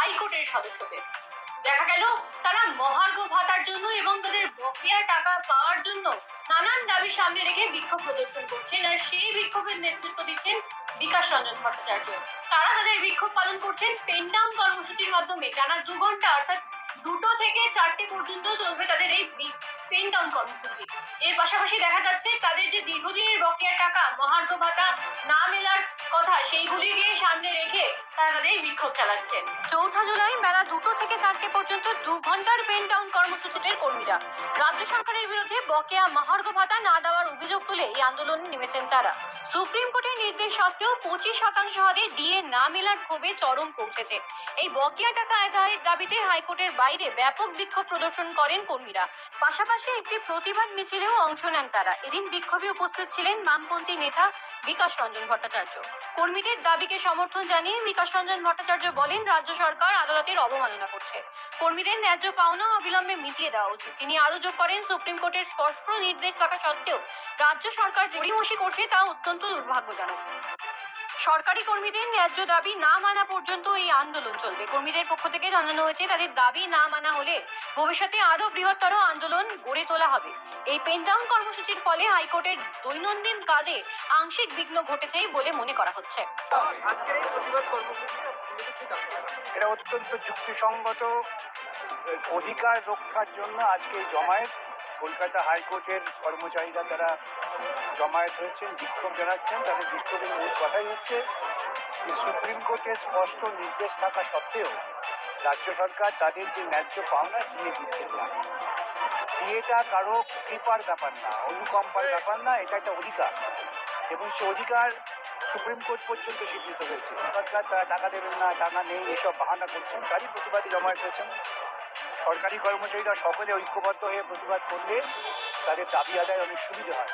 হাইকোর্টের সদস্যদের। দেখা গেল, তারা মহার্ঘ ভাতার জন্য এবং তাদের বকেয়া টাকা পাওয়ার জন্য নানান দাবি সামনে রেখে বিক্ষোভ প্রদর্শন করছেন আর সেই বিক্ষোভের নেতৃত্ব দিচ্ছেন বিকাশ রঞ্জন ভট্টাচার্য। তারা তাদের বিক্ষোভ পালন করছেন পেনডাউন কর্মসূচির মাধ্যমে। টানা দু ঘণ্টা, অর্থাৎ দুটো থেকে চারটে পর্যন্ত চলবে তাদের এই পেনডাউন কর্মসূচি। এর পাশাপাশি দেখা যাচ্ছে, তাদের যে দীর্ঘদিনের বকেয়া টাকা, মহার্ঘ ভাতা না মেলার কথা, সেইগুলিকে তাদের বিক্ষোভ চালাচ্ছেন। চৌঠা জুলাই বেলা দুটো থেকে চারটে পর্যন্ত দু ঘণ্টার পেন ডাউন কর্মসূচিতে কর্মীরা। রাজ্য সরকারের বিরুদ্ধে বকেয়া মহার্ঘ ভাতা না দেওয়ার অভিযোগ তুলে এই আন্দোলনে নেমেছেন তারা। সুপ্রিম কোর্টের নির্দেশ সত্ত্বেও পঁচিশ শতাংশ হারে ডিএ না মেলার ক্ষোভে চরম পৌঁছেছে এই বকেয়া টাকা আদায়ের দাবিতে হাইকোর্টের বাইরে ব্যাপক বিক্ষোভ প্রদর্শন করেন কর্মীরা। পাশাপাশি একটি প্রতিবাদ মিছিলেও অংশ নেন তারা। এদিন বিক্ষোভে উপস্থিত ছিলেন বামপন্থী নেতা বিকাশ রঞ্জন ভট্টাচার্য। কর্মীদের দাবিকে সমর্থন জানিয়ে বিকাশ রঞ্জন ভট্টাচার্য বলেন, রাজ্য সরকার আদালতের অবমাননা করছে। কর্মীদের ন্যায্য পাওনা অবিলম্বে মিটিয়ে দেওয়া উচিত। তিনি আরও যোগ করেন, সুপ্রিম কোর্টের স্পষ্ট নির্দেশ থাকা সত্ত্বেও রাজ্য সরকার যে করছে তা অত্যন্ত দুর্ভাগ্যজনক। সরকারি কর্মীদের ন্যায্য দাবি না মানা পর্যন্ত এই আন্দোলন চলবে। কর্মীদের পক্ষ থেকে জানানো হয়েছে, তাদের দাবি না মানা হলে ভবিষ্যতে আরও বৃহত্তর আন্দোলন গড়ে তোলা হবে। এই পেনডাউন কর্মসূচির ফলে হাইকোর্টের দৈনন্দিন কাজে আংশিক বিঘ্ন ঘটেছে বলে মনে করা হচ্ছে? এটা অত্যন্ত যুক্তিসঙ্গত, অধিকার রক্ষার জন্য আজকে এই জমায়েত কলকাতা হাইকোর্টের কর্মচারীরা তারা জমায়েত হয়েছেন, বিক্ষোভ জানাচ্ছেন, তাদের বিক্ষোভের মূল কথাই হচ্ছে যে সুপ্রিম কোর্টের স্পষ্ট নির্দেশ থাকা সত্ত্বেও রাজ্য সরকার তাদের যে ন্যায্য পাওনা দিয়ে দিচ্ছেন না। দিয়েটা কারও কৃপার ব্যাপার না, অনুকম্পার ব্যাপার না, এটা একটা অধিকার। এবং সে অধিকার সুপ্রিম কোর্ট পর্যন্ত স্বীকৃত হয়েছে। সরকার তারা টাকা দেবেন না, টাকা নেই, এসব বাহানা করছেন, তারই প্রতিবাদে জমায়েত হয়েছেন। সরকারি কর্মচারীরা সকলে ঐক্যবদ্ধ হয়ে প্রতিবাদ করলে তাদের দাবি আদায় অনেক সুবিধা হয়।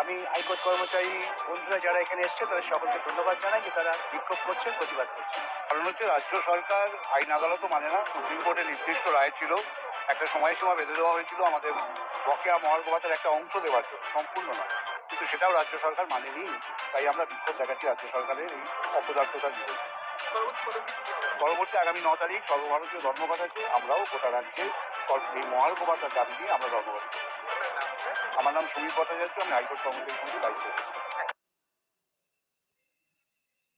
আমি হাইকোর্ট কর্মচারী বন্ধুরা যারা এখানে এসছে তাদের সকলকে ধন্যবাদ জানাই যে তারা বিক্ষোভ করছেন, প্রতিবাদ করছেন। কারণ হচ্ছে রাজ্য সরকার আইন আদালতও মানে না, সুপ্রিম কোর্টের নির্দিষ্ট রায় ছিল। একটা সময়সীমা বেঁধে দেওয়া হয়েছিল, আমাদের বকেয়া মহার্ঘ একটা অংশ দেওয়ার জন্য, সম্পূর্ণ নয়। কিন্তু সেটাও রাজ্য সরকার মানেনি, তাই আমরা বিক্ষোভ দেখাচ্ছি রাজ্য সরকারের এই অপদার্থতার বিরুদ্ধে পরবর্তী আগামী ন তারিখ সর্বভারতীয় ধর্মঘট আছে। আমরাও গোটা রাজ্যে এই মহার্ঘ ভাতার দাবি নিয়ে আমরা ধর্মঘট আমার নাম সমীর ভট্টাচার্য, আমি হাইকোর্ট কর্মচারী সঙ্গে দায়িত্ব